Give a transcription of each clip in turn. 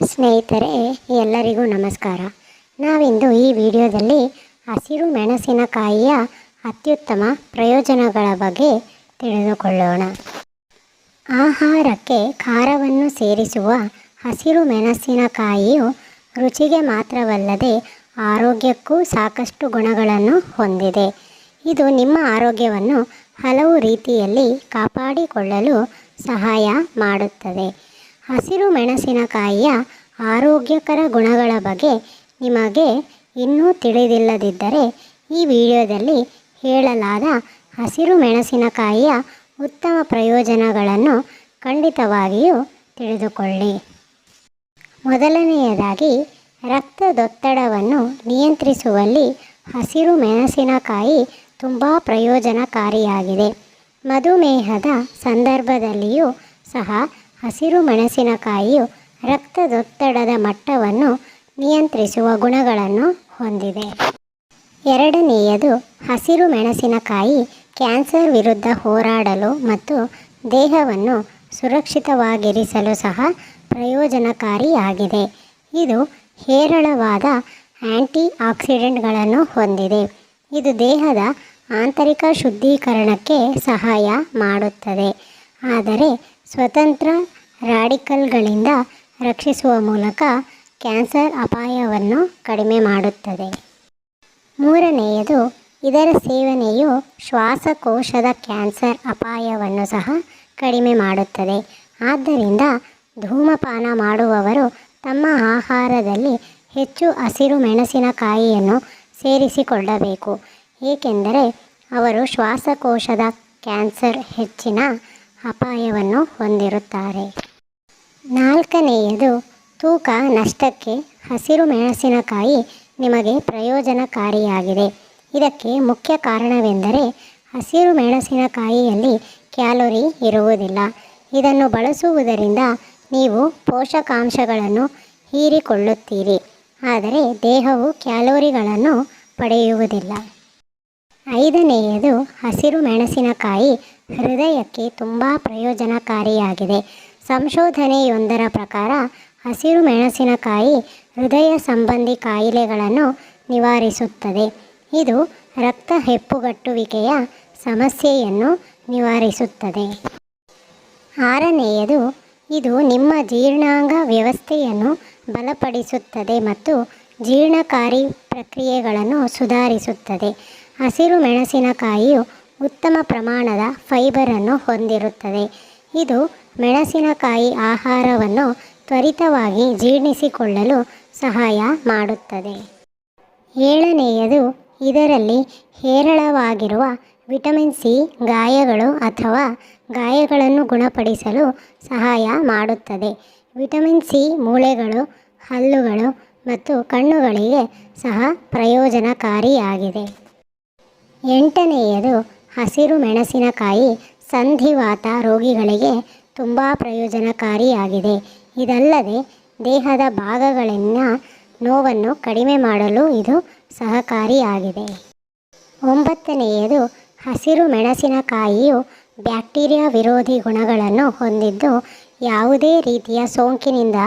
ಸ್ನೇಹಿತರೆ, ಎಲ್ಲರಿಗೂ ನಮಸ್ಕಾರ. ನಾವಿಂದು ಈ ವಿಡಿಯೋದಲ್ಲಿ ಹಸಿರು ಮೆಣಸಿನಕಾಯಿಯ ಅತ್ಯುತ್ತಮ ಪ್ರಯೋಜನಗಳ ಬಗ್ಗೆ ತಿಳಿದುಕೊಳ್ಳೋಣ. ಆಹಾರಕ್ಕೆ ಖಾರವನ್ನು ಸೇರಿಸುವ ಹಸಿರು ಮೆಣಸಿನಕಾಯಿಯು ರುಚಿಗೆ ಮಾತ್ರವಲ್ಲದೆ ಆರೋಗ್ಯಕ್ಕೂ ಸಾಕಷ್ಟು ಗುಣಗಳನ್ನು ಹೊಂದಿದೆ. ಇದು ನಿಮ್ಮ ಆರೋಗ್ಯವನ್ನು ಹಲವು ರೀತಿಯಲ್ಲಿ ಕಾಪಾಡಿಕೊಳ್ಳಲು ಸಹಾಯ ಮಾಡುತ್ತದೆ. ಹಸಿರು ಮೆಣಸಿನಕಾಯಿಯ ಆರೋಗ್ಯಕರ ಗುಣಗಳ ಬಗ್ಗೆ ನಿಮಗೆ ಇನ್ನೂ ತಿಳಿದಿಲ್ಲದಿದ್ದರೆ ಈ ವಿಡಿಯೋದಲ್ಲಿ ಹೇಳಲಾದ ಹಸಿರು ಮೆಣಸಿನಕಾಯಿಯ ಉತ್ತಮ ಪ್ರಯೋಜನಗಳನ್ನು ಖಂಡಿತವಾಗಿಯೂ ತಿಳಿದುಕೊಳ್ಳಿ. ಮೊದಲನೆಯದಾಗಿ, ರಕ್ತದೊತ್ತಡವನ್ನು ನಿಯಂತ್ರಿಸುವಲ್ಲಿ ಹಸಿರು ಮೆಣಸಿನಕಾಯಿ ತುಂಬ ಪ್ರಯೋಜನಕಾರಿಯಾಗಿದೆ. ಮಧುಮೇಹದ ಸಂದರ್ಭದಲ್ಲಿಯೂ ಸಹ ಹಸಿರು ಮೆಣಸಿನಕಾಯಿಯು ರಕ್ತದೊತ್ತಡದ ಮಟ್ಟವನ್ನು ನಿಯಂತ್ರಿಸುವ ಗುಣಗಳನ್ನು ಹೊಂದಿದೆ. ಎರಡನೆಯದು, ಹಸಿರು ಮೆಣಸಿನಕಾಯಿ ಕ್ಯಾನ್ಸರ್ ವಿರುದ್ಧ ಹೋರಾಡಲು ಮತ್ತು ದೇಹವನ್ನು ಸುರಕ್ಷಿತವಾಗಿರಿಸಲು ಸಹ ಪ್ರಯೋಜನಕಾರಿಯಾಗಿದೆ. ಇದು ಹೇರಳವಾದ ಆ್ಯಂಟಿ ಆಕ್ಸಿಡೆಂಟ್ಗಳನ್ನು ಹೊಂದಿದೆ. ಇದು ದೇಹದ ಆಂತರಿಕ ಶುದ್ಧೀಕರಣಕ್ಕೆ ಸಹಾಯ ಮಾಡುತ್ತದೆ. ಆದರೆ ಸ್ವತಂತ್ರ ರಾಡಿಕಲ್ಗಳಿಂದ ರಕ್ಷಿಸುವ ಮೂಲಕ ಕ್ಯಾನ್ಸರ್ ಅಪಾಯವನ್ನು ಕಡಿಮೆ ಮಾಡುತ್ತದೆ. ಮೂರನೆಯದು, ಇದರ ಸೇವನೆಯು ಶ್ವಾಸಕೋಶದ ಕ್ಯಾನ್ಸರ್ ಅಪಾಯವನ್ನು ಸಹ ಕಡಿಮೆ ಮಾಡುತ್ತದೆ. ಆದ್ದರಿಂದ ಧೂಮಪಾನ ಮಾಡುವವರು ತಮ್ಮ ಆಹಾರದಲ್ಲಿ ಹೆಚ್ಚು ಹಸಿರು ಮೆಣಸಿನಕಾಯಿಯನ್ನು ಸೇರಿಸಿಕೊಳ್ಳಬೇಕು. ಏಕೆಂದರೆ ಅವರು ಶ್ವಾಸಕೋಶದ ಕ್ಯಾನ್ಸರ್ ಹೆಚ್ಚಿನ ಅಪಾಯವನ್ನು ಹೊಂದಿರುತ್ತಾರೆ. ನಾಲ್ಕನೆಯದು, ತೂಕ ನಷ್ಟಕ್ಕೆ ಹಸಿರು ಮೆಣಸಿನಕಾಯಿ ನಿಮಗೆ ಪ್ರಯೋಜನಕಾರಿಯಾಗಿದೆ. ಇದಕ್ಕೆ ಮುಖ್ಯ ಕಾರಣವೆಂದರೆ ಹಸಿರು ಮೆಣಸಿನಕಾಯಿಯಲ್ಲಿ ಕ್ಯಾಲೋರಿ ಇರುವುದಿಲ್ಲ. ಇದನ್ನು ಬಳಸುವುದರಿಂದ ನೀವು ಪೋಷಕಾಂಶಗಳನ್ನು ಹೀರಿಕೊಳ್ಳುತ್ತೀರಿ. ಆದರೆ ದೇಹವು ಕ್ಯಾಲೋರಿಗಳನ್ನು ಪಡೆಯುವುದಿಲ್ಲ. ಐದನೆಯದು, ಹಸಿರು ಮೆಣಸಿನಕಾಯಿ ಹೃದಯಕ್ಕೆ ತುಂಬ ಪ್ರಯೋಜನಕಾರಿಯಾಗಿದೆ. ಸಂಶೋಧನೆಯೊಂದರ ಪ್ರಕಾರ, ಹಸಿರು ಮೆಣಸಿನಕಾಯಿ ಹೃದಯ ಸಂಬಂಧಿ ಕಾಯಿಲೆಗಳನ್ನು ನಿವಾರಿಸುತ್ತದೆ. ಇದು ರಕ್ತ ಹೆಪ್ಪುಗಟ್ಟುವಿಕೆಯ ಸಮಸ್ಯೆಯನ್ನು ನಿವಾರಿಸುತ್ತದೆ. ಆರನೆಯದು, ಇದು ನಿಮ್ಮ ಜೀರ್ಣಾಂಗ ವ್ಯವಸ್ಥೆಯನ್ನು ಬಲಪಡಿಸುತ್ತದೆ ಮತ್ತು ಜೀರ್ಣಕಾರಿ ಪ್ರಕ್ರಿಯೆಗಳನ್ನು ಸುಧಾರಿಸುತ್ತದೆ. ಹಸಿರು ಮೆಣಸಿನಕಾಯಿಯು ಉತ್ತಮ ಪ್ರಮಾಣದ ಫೈಬರನ್ನು ಹೊಂದಿರುತ್ತದೆ. ಇದು ಮೆಣಸಿನಕಾಯಿ ಆಹಾರವನ್ನು ತ್ವರಿತವಾಗಿ ಜೀರ್ಣಿಸಿಕೊಳ್ಳಲು ಸಹಾಯ ಮಾಡುತ್ತದೆ. ಏಳನೆಯದು, ಇದರಲ್ಲಿ ಹೇರಳವಾಗಿರುವ ವಿಟಮಿನ್ ಸಿ ಗಾಯಗಳು ಅಥವಾ ಗಾಯಗಳನ್ನು ಗುಣಪಡಿಸಲು ಸಹಾಯ ಮಾಡುತ್ತದೆ. ವಿಟಮಿನ್ ಸಿ ಮೂಳೆಗಳು, ಹಲ್ಲುಗಳು ಮತ್ತು ಕಣ್ಣುಗಳಿಗೆ ಸಹ ಪ್ರಯೋಜನಕಾರಿಯಾಗಿದೆ. ಎಂಟನೆಯದು ಹಸಿರು ಮೆಣಸಿನಕಾಯಿ ಸಂಧಿವಾತ ರೋಗಿಗಳಿಗೆ ತುಂಬ ಪ್ರಯೋಜನಕಾರಿಯಾಗಿದೆ. ಇದಲ್ಲದೆ ದೇಹದ ಭಾಗಗಳನ್ನು ನೋವನ್ನು ಕಡಿಮೆ ಮಾಡಲು ಇದು ಸಹಕಾರಿಯಾಗಿದೆ. ಒಂಬತ್ತನೆಯದು, ಹಸಿರು ಮೆಣಸಿನಕಾಯಿಯು ಬ್ಯಾಕ್ಟೀರಿಯಾ ವಿರೋಧಿ ಗುಣಗಳನ್ನು ಹೊಂದಿದ್ದು ಯಾವುದೇ ರೀತಿಯ ಸೋಂಕಿನಿಂದ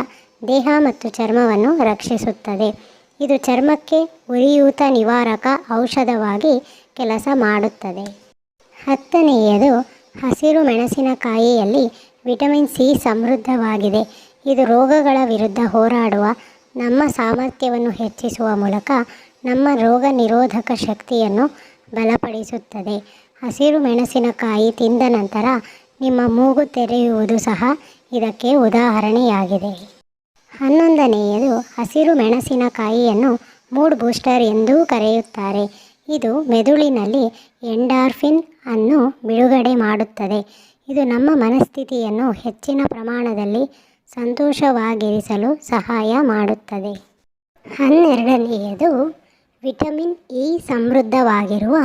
ದೇಹ ಮತ್ತು ಚರ್ಮವನ್ನು ರಕ್ಷಿಸುತ್ತದೆ. ಇದು ಚರ್ಮಕ್ಕೆ ಉರಿಯೂತ ನಿವಾರಕ ಔಷಧವಾಗಿ ಕೆಲಸ ಮಾಡುತ್ತದೆ. ಹತ್ತನೆಯದು, ಹಸಿರು ಮೆಣಸಿನಕಾಯಿಯಲ್ಲಿ ವಿಟಮಿನ್ ಸಿ ಸಮೃದ್ಧವಾಗಿದೆ. ಇದು ರೋಗಗಳ ವಿರುದ್ಧ ಹೋರಾಡುವ, ನಮ್ಮ ಸಾಮರ್ಥ್ಯವನ್ನು ಹೆಚ್ಚಿಸುವ ಮೂಲಕ ನಮ್ಮ ರೋಗ ನಿರೋಧಕ ಶಕ್ತಿಯನ್ನು ಬಲಪಡಿಸುತ್ತದೆ. ಹಸಿರು ಮೆಣಸಿನಕಾಯಿ ತಿಂದ ನಂತರ ನಿಮ್ಮ ಮೂಗು ತೆರೆಯುವುದು ಸಹ ಇದಕ್ಕೆ ಉದಾಹರಣೆಯಾಗಿದೆ. ಹನ್ನೊಂದನೆಯದು, ಹಸಿರು ಮೆಣಸಿನಕಾಯಿಯನ್ನು ಮೂಡ್ ಬೂಸ್ಟರ್ ಎಂದೂ ಕರೆಯುತ್ತಾರೆ. ಇದು ಮೆದುಳಿನಲ್ಲಿ ಎಂಡಾರ್ಫಿನ್ ಅನ್ನು ಬಿಡುಗಡೆ ಮಾಡುತ್ತದೆ. ಇದು ನಮ್ಮ ಮನಸ್ಥಿತಿಯನ್ನು ಹೆಚ್ಚಿನ ಪ್ರಮಾಣದಲ್ಲಿ ಸಂತೋಷವಾಗಿರಿಸಲು ಸಹಾಯ ಮಾಡುತ್ತದೆ. ಹನ್ನೆರಡನೆಯದು, ವಿಟಮಿನ್ ಇ ಸಮೃದ್ಧವಾಗಿರುವ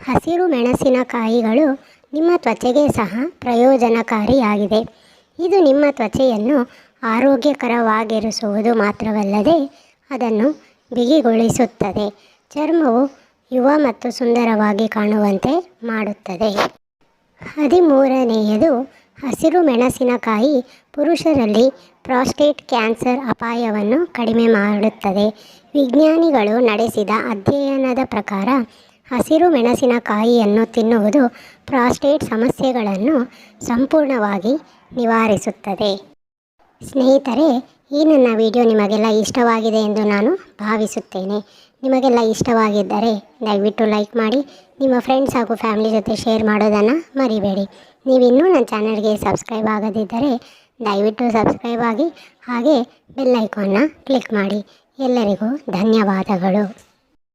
ಹಸಿರು ಮೆಣಸಿನಕಾಯಿಗಳು ನಿಮ್ಮ ತ್ವಚೆಗೆ ಸಹ ಪ್ರಯೋಜನಕಾರಿಯಾಗಿದೆ. ಇದು ನಿಮ್ಮ ತ್ವಚೆಯನ್ನು ಆರೋಗ್ಯಕರವಾಗಿರಿಸುವುದು ಮಾತ್ರವಲ್ಲದೆ ಅದನ್ನು ಬಿಗಿಗೊಳಿಸುತ್ತದೆ. ಚರ್ಮವು ಯುವ ಮತ್ತು ಸುಂದರವಾಗಿ ಕಾಣುವಂತೆ ಮಾಡುತ್ತದೆ. ಹದಿಮೂರನೆಯದು, ಹಸಿರು ಮೆಣಸಿನಕಾಯಿ ಪುರುಷರಲ್ಲಿ ಪ್ರಾಸ್ಟೇಟ್ ಕ್ಯಾನ್ಸರ್ ಅಪಾಯವನ್ನು ಕಡಿಮೆ ಮಾಡುತ್ತದೆ. ವಿಜ್ಞಾನಿಗಳು ನಡೆಸಿದ ಅಧ್ಯಯನದ ಪ್ರಕಾರ, ಹಸಿರು ಮೆಣಸಿನಕಾಯಿಯನ್ನು ತಿನ್ನುವುದು ಪ್ರಾಸ್ಟೇಟ್ ಸಮಸ್ಯೆಗಳನ್ನು ಸಂಪೂರ್ಣವಾಗಿ ನಿವಾರಿಸುತ್ತದೆ. ಸ್ನೇಹಿತರೆ, ಈ ನನ್ನ ವಿಡಿಯೋ ನಿಮಗೆಲ್ಲ ಇಷ್ಟವಾಗಿದೆ ಎಂದು ನಾನು ಭಾವಿಸುತ್ತೇನೆ. ನಿಮಗೆಲ್ಲ ಇಷ್ಟವಾಗಿದ್ದರೆ ದಯವಿಟ್ಟು ಲೈಕ್ ಮಾಡಿ, ನಿಮ್ಮ ಫ್ರೆಂಡ್ಸ್ ಹಾಗೂ ಫ್ಯಾಮಿಲಿ ಜೊತೆ ಶೇರ್ ಮಾಡೋದನ್ನು ಮರಿಬೇಡಿ. ನೀವಿನ್ನೂ ನನ್ನ ಚಾನಲ್ಗೆ ಸಬ್ಸ್ಕ್ರೈಬ್ ಆಗದಿದ್ದರೆ ದಯವಿಟ್ಟು ಸಬ್ಸ್ಕ್ರೈಬ್ ಆಗಿ, ಹಾಗೆ ಬೆಲ್ ಐಕಾನ್ನ ಕ್ಲಿಕ್ ಮಾಡಿ. ಎಲ್ಲರಿಗೂ ಧನ್ಯವಾದಗಳು.